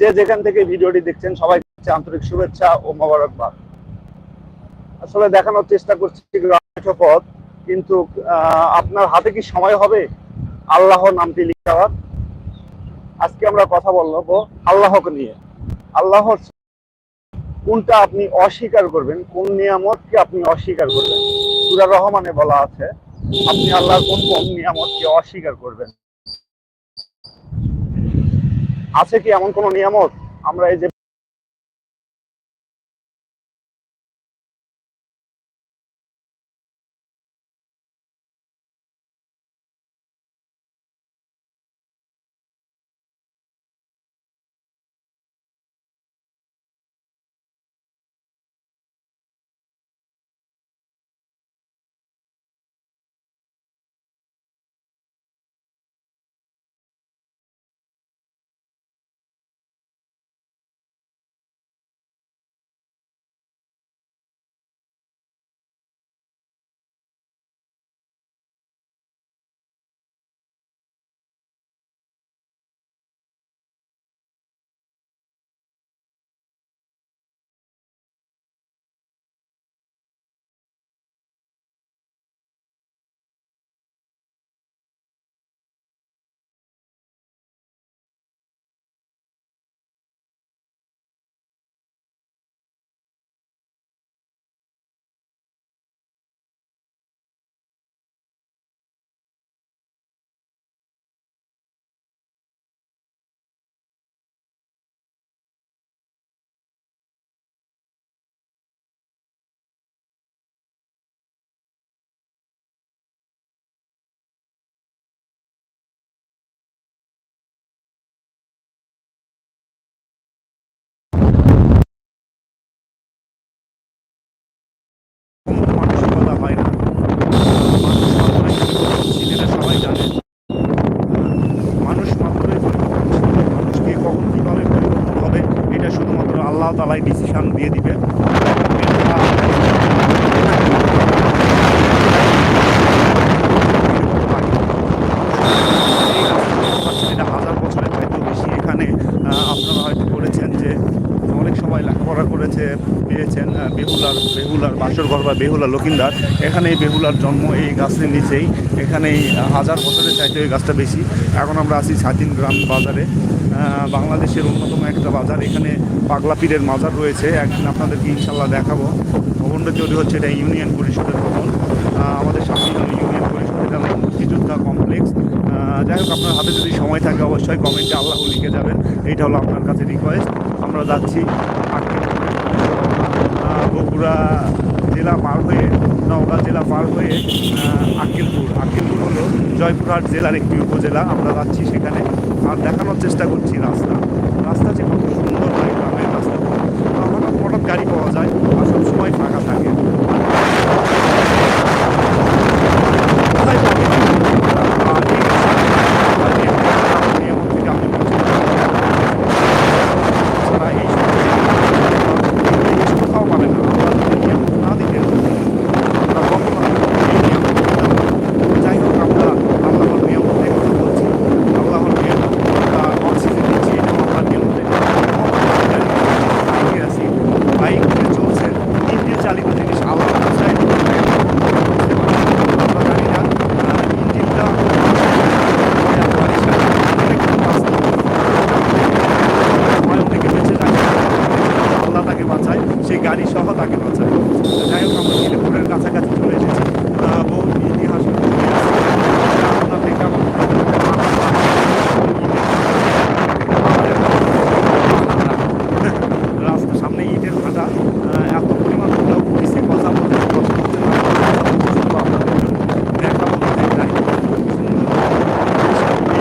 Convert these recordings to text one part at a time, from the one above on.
যে যেখান থেকে ভিডিওটি দেখছেন সবাই আন্তরিক শুভেচ্ছা ও মোবারকবাদ। আসলে দেখানোর চেষ্টা করছি পথ কিন্তু আপনার হাতে কি সময় হবে? আল্লাহ নামটি লিখাবার আজকে আমরা কথা বলব আল্লাহকে নিয়ে। আল্লাহর কোনটা আপনি অস্বীকার করবেন, কোন নিয়ামতকে আপনি অস্বীকার করবেন? সুরা রহমানে বলা আছে, আপনি আল্লাহর কোন কোন নিয়ামতকে অস্বীকার করবেন? আছে কি এমন কোন নিয়ামত? আমরা এই যে তালাই ডিসিশন দিয়ে দিবে। হাজার বছরের চাইতেও বেশি। এখানে আপনারা হয়তো করেছেন যে অনেক সময় লেখাপড়া করেছে, পেয়েছেন বেহুলার বেহুলার বাসরঘর বা বেহুলা লকিন্দার এখানে এই বেহুলার জন্ম, এই গাছের নিচেই। এখানেই হাজার বছরের চাইতে এই গাছটা বেশি। এখন আমরা আছি স্বাধীন গ্রাম বাজারে। বাংলাদেশের অন্যতম একটা বাজার। এখানে পাগলা পীরের মাজার রয়েছে। একদিন আপনাদেরকে ইনশাল্লাহ দেখাবো। ভবনটা তৈরি হচ্ছে এটা ইউনিয়ন পরিষদের ভবন। আমাদের সামনে ইউনিয়ন পরিষদ এটা মুক্তিযোদ্ধা কমপ্লেক্স। যাই হোক, আপনার হাতে যদি সময় থাকে অবশ্যই কমেন্টে আল্লাহ লিখে যাবেন। এইটা হলো আপনার কাছে রিকোয়েস্ট আমরা যাচ্ছি বগুড়া জেলা পার হয়ে, নওগাঁ জেলা পার হয়ে আক্কেলপুর। হলো জয়পুরহাট জেলার একটি উপজেলা। আমরা যাচ্ছি সেখানে। আর দেখানোর চেষ্টা করছি রাস্তা। রাস্তা যে কত সুন্দর হয় গ্রামের রাস্তা। আমার হঠাৎ গাড়ি পাওয়া যায় আর সবসময় ফাঁকা থাকে কোথায় পাবো? আর এই রাস্তা- আর এই রাস্তা নিয়ম থেকে আপনি পৌঁছে যাবেন। ছাড়া এই জিনিস কোথাও পাবে না আমরা যদি নিয়ম না দিতে আমরা কখনো এই নিয়ম করতে পারব না। যাই হোক আমরা আল্লাহর নিয়ম মতে কথা বলছি আল্লাহর নিয়ম আমরা অক্সিজেন দিচ্ছি এটাও আমরা নিয়ম মতে বাইকে আছি বাইক চলছে ইঞ্জিন চালিত জিনিস আল্লাহ চাই আমরা জানি না আহ, ইঞ্জিনটা অনেক রাস্তা হয় অনেকে বেঁচে যায় আল্লাহ তাকে বাঁচায় সেই গাড়ি সহ তাকে বাঁচায় যাই হোক আমরা মিলিপুরের কাছাকাছি চলে এসেছি আহ, বহু ইতিহাস আপনার দেখলাম রাস্তার সামনে ইটের ভাটা আহ, এত পরিমাণ লোক বেশি কথা বলতে পছন্দ করছে না। শুধু আপনাদের জন্য দেখাবো বলতে চাই।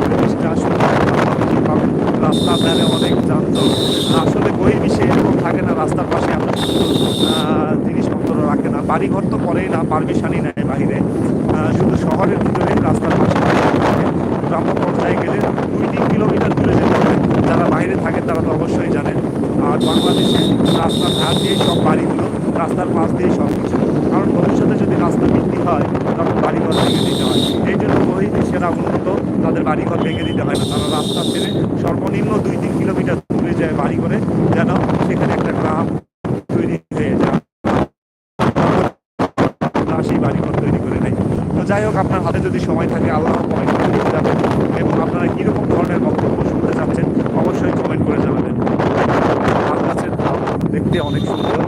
পরিবেশটা সুন্দর। রাস্তার ধারে অনেক যানজট আসলে বহির্বিশ্বে এরকম থাকে না রাস্তার পাশে এত সুন্দর আহ, জিনিসপত্র রাখে না। বাড়িঘর তো করেই না পারমিশনই নেয় আহ, শুধু শহরের ভিতরে রাস্তার পাশে। গ্রাম্য পর্যায়ে গেলে দুই তিন কিলোমিটার দূরে যেতে হবে যারা বাইরে থাকে তারা তো অবশ্যই জানেন আর বাংলাদেশে রাস্তার ধার দিয়েই সব বাড়িগুলো রাস্তার পাশ দিয়েই সব কিছু। কারণ ভবিষ্যতে যদি রাস্তা বৃদ্ধি হয় তখন বাড়িঘর ভেঙে দিতে হয়। এই জন্য বহির্বিশ্বেরা উন্নত তাদের বাড়িঘর ভেঙে দিতে হয় না। তারা রাস্তা ছেড়ে সর্বনিম্ন দুই তিন কিলোমিটার দূরে যায় বাড়ি করে যেন সেখানে একটা গ্রাম তৈরি হয়ে যায় সেই বাড়িঘর তৈরি করে নেয়। তো যাই হোক, আপনার হাতে যদি সময় থাকে, আল্লাহ যাবেন এবং আপনারা কীরকম ধরনের বক্তব্য শুনতে চাচ্ছেন, অবশ্যই কমেন্ট করে জানাবেন। ধাপ দেখতে অনেক সুন্দর।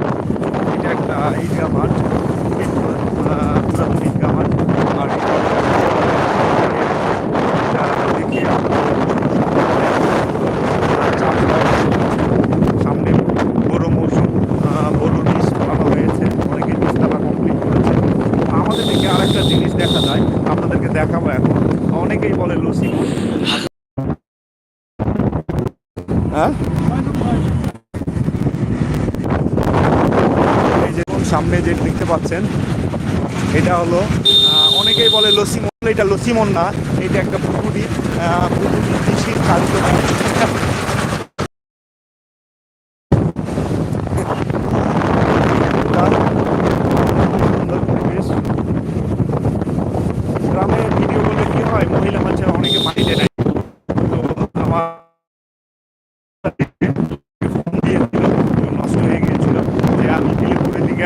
এটা একটা এই মাঠ। আমার ঈদগা মাঠ আর এটা দেখে সামনে বড় মৌসুম আহ, বড় বীজ ফলানো হয়েছে অনেকে বীজতলা কমপ্লিট করেছে আমাদের দিকে আরেকটা আপনাদেরকে দেখাবো এখন। অনেকেই বলে লসি হ্যাঁ? সামনে যে দেখতে পাচ্ছেন, এটা হলো অনেকেই বলে লসিমন এটা লসিমন না, এটা একটা পুকুরি পুকুরি কৃষির কার্যক্রম সুন্দর পরিবেশ গ্রামে ভিডিও করলে কি হয় মহিলা মানুষেরা অনেকে মাটিতে নেয় তো আমার ফোন দিয়েছিল নষ্ট হয়ে গিয়েছিল যে আমি পিলিপুরের দিকে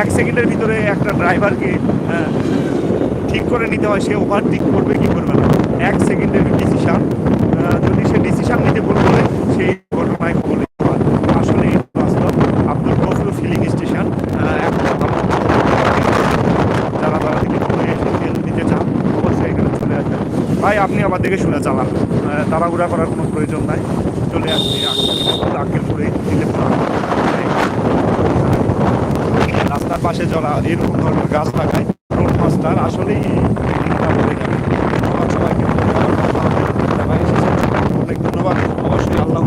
এক সেকেন্ডের ভিতরে একটা ড্রাইভারকে আহ, ঠিক করে নিতে হয় সে ওভারটেক করবে কি করবে না। এক সেকেন্ডের ডিসিশন যদি সে ডিসিশন নিতে ভুল করে সেই ঘটনায় হয় আসলে বাস্তব। আব্দুল গফুর ফিলিং স্টেশন যারা তারা থেকে তেল দিতে চান অবশ্যই এখানে চলে আসবেন। ভাই আপনি আমার দিকে শুনে চালান। তাড়াহুড়া করার কোনো প্রয়োজন নাই। চলে আসছি। আক্কেলপুরে দিলে রাস্তার পাশে যারা এরকম ধরনের গাছ থাকায় রোড মাস্টার আসলেই অনেক ধন্যবাদ। অবশ্যই আল্লাহ